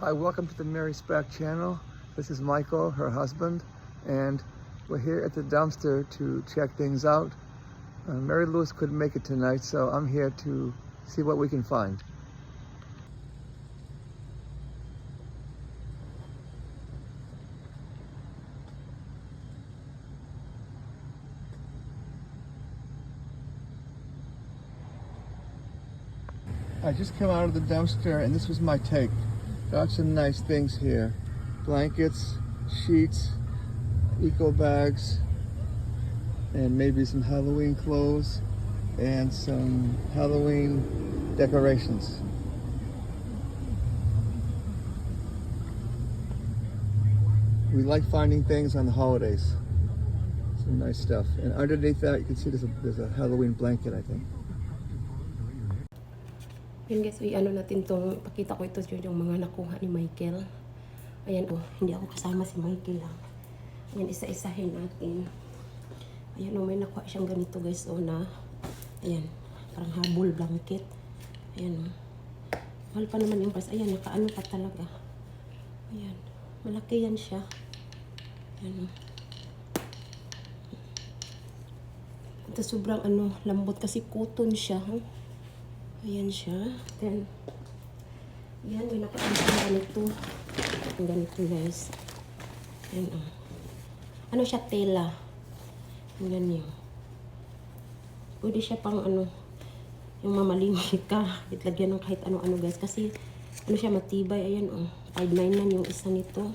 Hi, welcome to the Mary Sprack channel. This is Michael, her husband, and we're here at the dumpster to check things out. Uh, Mary Lewis couldn't make it tonight, so I'm here to see what we can find. I just came out of the dumpster and this was my take. Got some nice things here. Blankets, sheets, eco bags, and maybe some Halloween clothes and some Halloween decorations. We like finding things on the holidays. Some nice stuff. And underneath that, you can see there's a, there's a Halloween blanket, I think. Yan guys, i ano natin tong, pakita ko ito yung mga nakuha ni Michael. Ayan oh, hindi ako kasama si Michael lang. Ayan, isa-isahin natin. Ayan oh, may nakuha siyang ganito guys oh na. Ayan, parang habol blanket. Ayan oh. Mahal pa naman yung price. Ayan, nakaano pa talaga. Ayan, malaki yan siya. Ayan oh. Ito sobrang ano, lambot kasi cotton siya. Oh. Ayan siya. Then, yan, may nakaano siyang ganito. Ang ganito, guys. Ayan, oh. Ano siya, tela. Ayan yun. Pwede siya pang ano, yung mamalimit ka. Itlagyan ng kahit ano-ano, guys. Kasi, ano siya, matibay. Ayan, oh. 5.9 nan yung isa nito.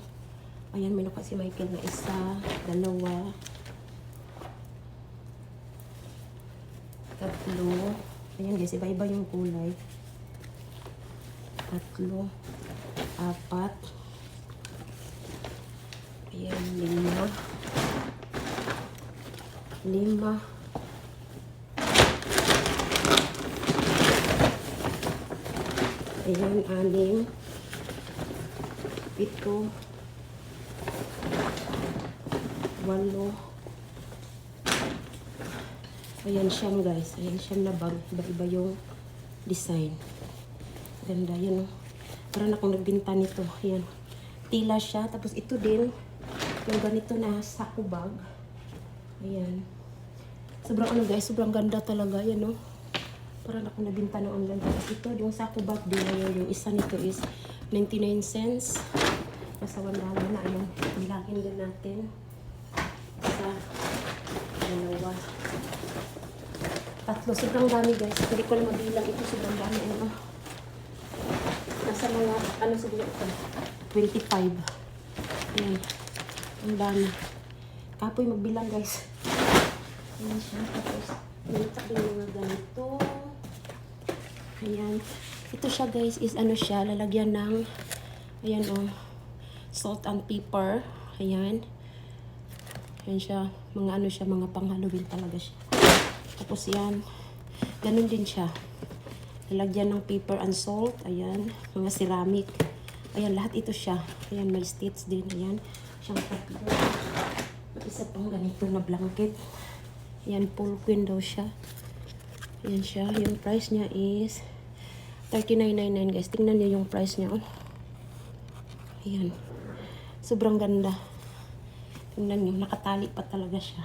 Ayan, may naka si Michael na isa, dalawa, tatlo. Ayan guys, iba-iba yung kulay. Tatlo, apat, ayan, lima, lima, ayan, anim, pito, walo, Ayan siyam guys. Ayan siyam na bag. Iba-iba yung design. Ganda. Yan o. Parang akong nagbinta nito. Ayan. Tila siya. Tapos ito din. Yung ganito na sako bag. Ayan. Sobrang ano guys. Sobrang ganda talaga. Yan o. Parang akong nabinta na online. Tapos ito yung sako bag din. Ayan. Yung isa nito is 99 cents. Nasa 1 dollar na. Ayan. Bilangin din natin. Isa. Dalawa. Tatlo. Sobrang dami guys. Hindi ko na mabilang ito. Sobrang dami. Ano? Nasa mga, ano siguro ito? 25. Ayan. Ang dami. Kapoy magbilang guys. Ayan siya. Tapos, nilitak din mga ganito. Ayan. Ito siya guys is ano siya. Lalagyan ng, ayan o, oh, salt and pepper. Ayan. Ayan siya. Mga ano siya, mga pang Halloween talaga siya. Tapos yan, ganun din siya. Lalagyan ng paper and salt. Ayan, mga ceramic. Ayan, lahat ito siya. Ayan, may states din. Ayan, siyang tatlo. Isa pang ganito na blanket. Ayan, full queen daw siya. Ayan siya. Yung price niya is 39.99 guys. Tingnan niyo yung price niya. Oh. Ayan. Sobrang ganda. Tingnan niyo, nakatali pa talaga siya.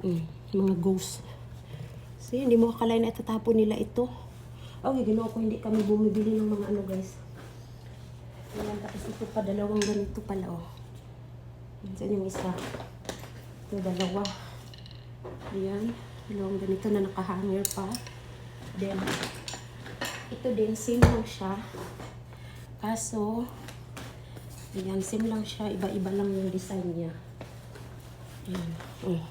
Mm, mga ghost. So, hindi mo akalain na itatapon nila ito. Okay, ginawa ko hindi kami bumibili ng mga ano guys. Ayan, tapos ito pa, dalawang ganito pala oh. Yan yung isa. Ito, dalawa. Ayan, dalawang ganito na nakahanger pa. Then, ito din, same lang siya. Kaso, ayan, same lang siya. Iba-iba lang yung design niya. Ayan, oh.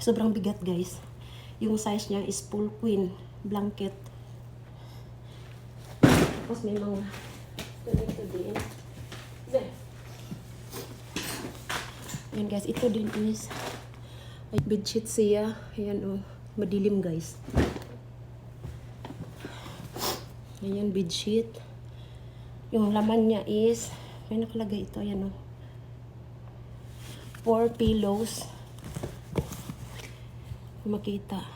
Sobrang bigat guys. Yung size niya is full queen blanket. Tapos may mga ito din. There. Yan guys, ito din is ay bedsheet siya. Ayan oh, madilim guys. Ayan bedsheet. Yung laman niya is may nakalagay ito ayan oh. Four pillows makita.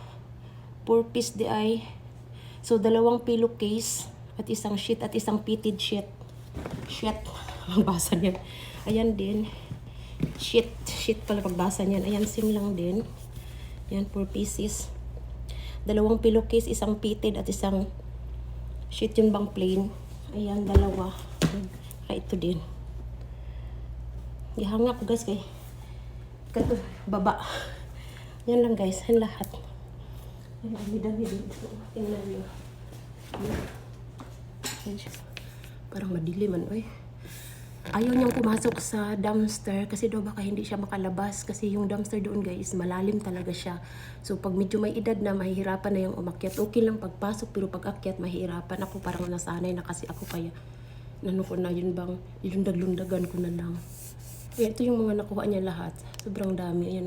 4 piece di So, dalawang pillowcase at isang sheet at isang fitted sheet. Sheet. Magbasa niyan. Ayan din. Sheet. Sheet pala pagbasa niyan. Ayan, same lang din. Ayan, 4 pieces. Dalawang pillowcase, isang fitted at isang sheet yun bang plain. Ayan, dalawa. Ay, ito din. Ihanga ko guys kay kato baba. Yan lang guys, yan lahat. Yan, dami-dami din. Tingnan nyo. Parang madilim man, oy. Ayaw niyang pumasok sa dumpster kasi daw baka hindi siya makalabas kasi yung dumpster doon guys, malalim talaga siya. So pag medyo may edad na, mahihirapan na yung umakyat. Okay lang pagpasok pero pag akyat, mahihirapan ako. Parang nasanay na kasi ako kaya nano ko na yun bang ilundag-lundagan ko na lang. Ito yung mga nakuha niya lahat. Sobrang dami. Ayan.